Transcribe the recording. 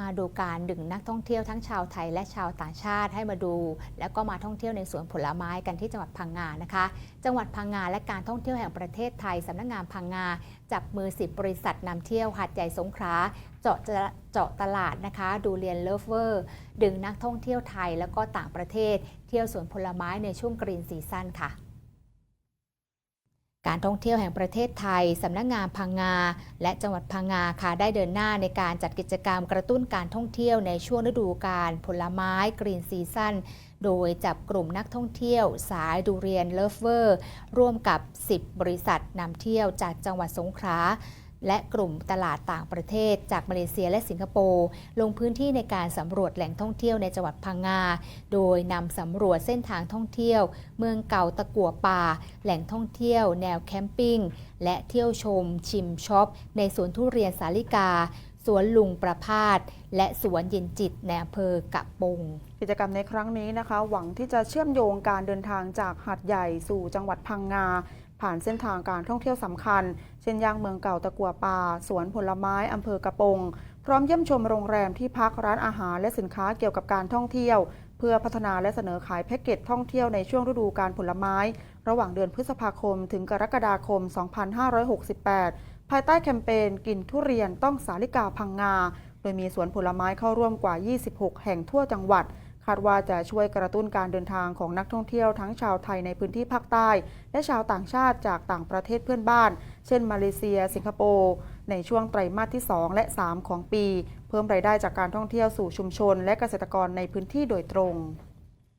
มาดูการดึงนักท่องเที่ยวทั้งชาวไทยและชาวต่างชาติให้มาดู แล้วก็มาท่องเที่ยวในสวนผลไม้กันที่จังหวัดพังงานะคะ จังหวัดพังงาและการท่องเที่ยวแห่งประเทศไทยสำนักงานพังงาจับมือ10บริษัทนำเที่ยวหาดใหญ่สงขลาเจาะจะเจาะตลาดนะคะ ดูเรียนเลิฟเวอร์ ดึงนักท่องเที่ยวไทยแล้วก็ต่างประเทศ เที่ยวสวนผลไม้ในช่วงกรีนซีซั่นค่ะ การท่องเที่ยวแห่งประเทศไทย สำนักงานพังงา และจังหวัดพังงาค่ะได้เดินหน้าในการจัดกิจกรรมกระตุ้นการท่องเที่ยวในช่วงฤดูกาลผลไม้กรีนซีซั่นโดยจับกลุ่มนักท่องเที่ยวสายดูเรียนเลิฟเวอร์ ร่วมกับ 10 บริษัทนำเที่ยวจากจังหวัดสงขลา และกลุ่มตลาดต่างประเทศ จากมาเลเซียและสิงคโปร์ลงพื้นที่ในการสำรวจแหล่งท่องเที่ยวในจังหวัดพังงา โดยนำสำรวจเส้นทางท่องเที่ยว เมืองเก่าตะกัวป่า แหล่งท่องเที่ยว แนวแคมปิ้ง และเที่ยวชม ชิมช็อป ในสวนทุเรียนสาลิกาสวนลุงประพาสและสวนเย็นจิตในอำเภอกะปง กิจกรรมในครั้งนี้นะคะ หวังที่จะเชื่อมโยงการเดินทางจากหาดใหญ่สู่จังหวัดพังงา ผ่านเส้นทางการท่องเที่ยวสำคัญ เช่นย่างเมืองเก่าตะกัวป่า สวนผลไม้อำเภอกระปง พร้อมเยี่ยมชมโรงแรมที่พักร้านอาหารและสินค้าเกี่ยวกับการท่องเที่ยว เพื่อพัฒนาและเสนอขายแพ็กเกจท่องเที่ยวในช่วงฤดูการผลไม้ ระหว่างเดือนพฤษภาคม ถึงกรกฎาคม 2568 ภายใต้แคมเปญกินทุเรียนต้องสาลิกาพังงา โดยมีสวนผลไม้เข้าร่วมกว่า 26 แห่งทั่วจังหวัด คาดว่าจะช่วยกระตุ้นการเดินทางของนักท่องเที่ยวทั้งชาวไทยในพื้นที่ภาคใต้ และชาวต่างชาติจากต่างประเทศเพื่อนบ้าน เช่นมาเลเซีย สิงคโปร์ในช่วงไตรมาสที่ 2 และ 3 ของปี เพิ่มรายได้จากการท่องเที่ยวสู่ชุมชน และเกษตรกรในพื้นที่โดยตรง